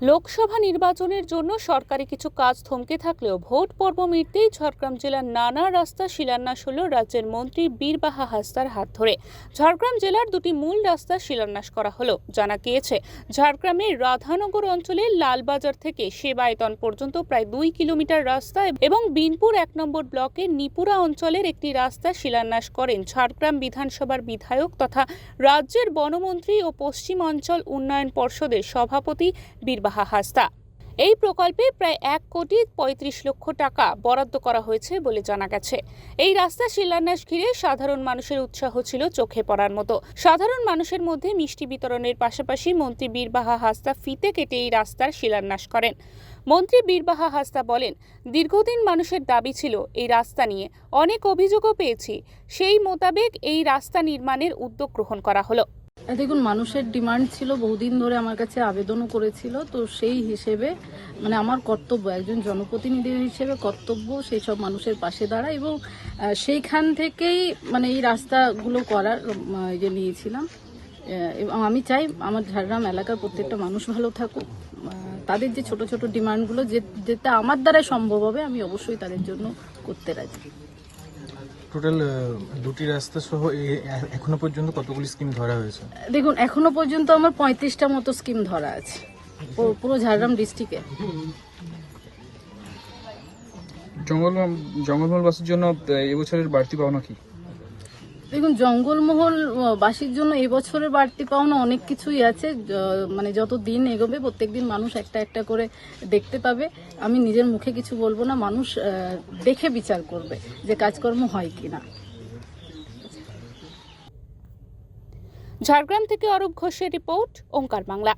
লোকসভা নির্বাচনের জন্য সরকারি কিছু কাজ থমকে থাকলেও ভোট পর্ব মিটতেই ঝাড়গ্রাম জেলার নানা রাস্তা শিলান্যাস হল রাজ্যের মন্ত্রী বীরবাহা হাসদার হাত ধরে। ঝাড়গ্রাম জেলার দুটি মূল রাস্তা শিলান্যাস করা হলো। জানা গিয়েছে ঝাড়গ্রামের রাধানগর অঞ্চলে লালবাজার থেকে সেবায়তন পর্যন্ত প্রায় দুই কিলোমিটার রাস্তা এবং বিনপুর এক নম্বর ব্লকের নিপুরা অঞ্চলের একটি রাস্তা শিলান্যাস করেন ঝাড়গ্রাম বিধানসভার বিধায়ক তথা রাজ্যের বনমন্ত্রী ও পশ্চিম অঞ্চল উন্নয়ন পর্ষদের সভাপতি বীরবাহা হাসদা এই প্রকল্পে প্রায় এক কোটি পঁয়ত্রিশ লক্ষ টাকা বরাদ্দ করা হয়েছে বলে জানা গেছে। এই রাস্তা শিলান্যাস ঘিরে সাধারণ মানুষের উৎসাহ ছিল চোখে পড়ার মতো। সাধারণ মানুষের মধ্যে মিষ্টি বিতরণের পাশাপাশি মন্ত্রী বীরবাহা হাসদা ফিতে কেটে এই রাস্তার শিলান্যাস করেন। মন্ত্রী বীরবাহা হাসদা বলেন, দীর্ঘদিন মানুষের দাবি ছিল এই রাস্তা নিয়ে। অনেক অভিযোগও পেয়েছি। সেই মোতাবেক এই রাস্তা নির্মাণের উদ্যোগ গ্রহণ করা হলো। দেখুন, মানুষের ডিমান্ড ছিল, বহুদিন ধরে আমার কাছে আবেদনও করেছিল, তো সেই হিসেবে মানে আমার কর্তব্য, একজন জনপ্রতিনিধি হিসেবে কর্তব্য সেই সব মানুষের পাশে দাঁড়া এবং সেইখান থেকেই মানে এই রাস্তাগুলো করার ইয়ে নিয়েছিলাম। এবং আমি চাই আমার ঝাড়গ্রাম এলাকার প্রত্যেকটা মানুষ ভালো থাকুক। তাদের যে ছোট ছোট ডিমান্ডগুলো যেটা আমার দ্বারা সম্ভব হবে, আমি অবশ্যই তাদের জন্য করতে রাজি। টোটাল দুটি রাস্তা সহ এখনও পর্যন্ত কতগুলি স্কিম ধরা হয়েছে? দেখুন এখনও পর্যন্ত আমার পঁয়ত্রিশটা মতো স্কিম ধরা আছে। পুরো- পুরো ঝাড়গ্রাম ডিস্ট্রিক্টে জঙ্গল জঙ্গলমহল বাসের জন্য এবছরের বাড়তি পাওনা কি? দেখুন, জঙ্গলমহল বাসীর জন্য এবছরের বাড়তি পাওনা অনেক কিছুই আছে। মানে যত দিন এগোবে, প্রত্যেকদিন মানুষ একটা একটা করে দেখতে পাবে। আমি নিজের মুখে কিছু বলব না, মানুষ দেখে বিচার করবে যে কাজকর্ম হয় কি না ঝাড়গ্রাম থেকে অরূপ ঘোষের রিপোর্ট, ওঙ্কার বাংলা।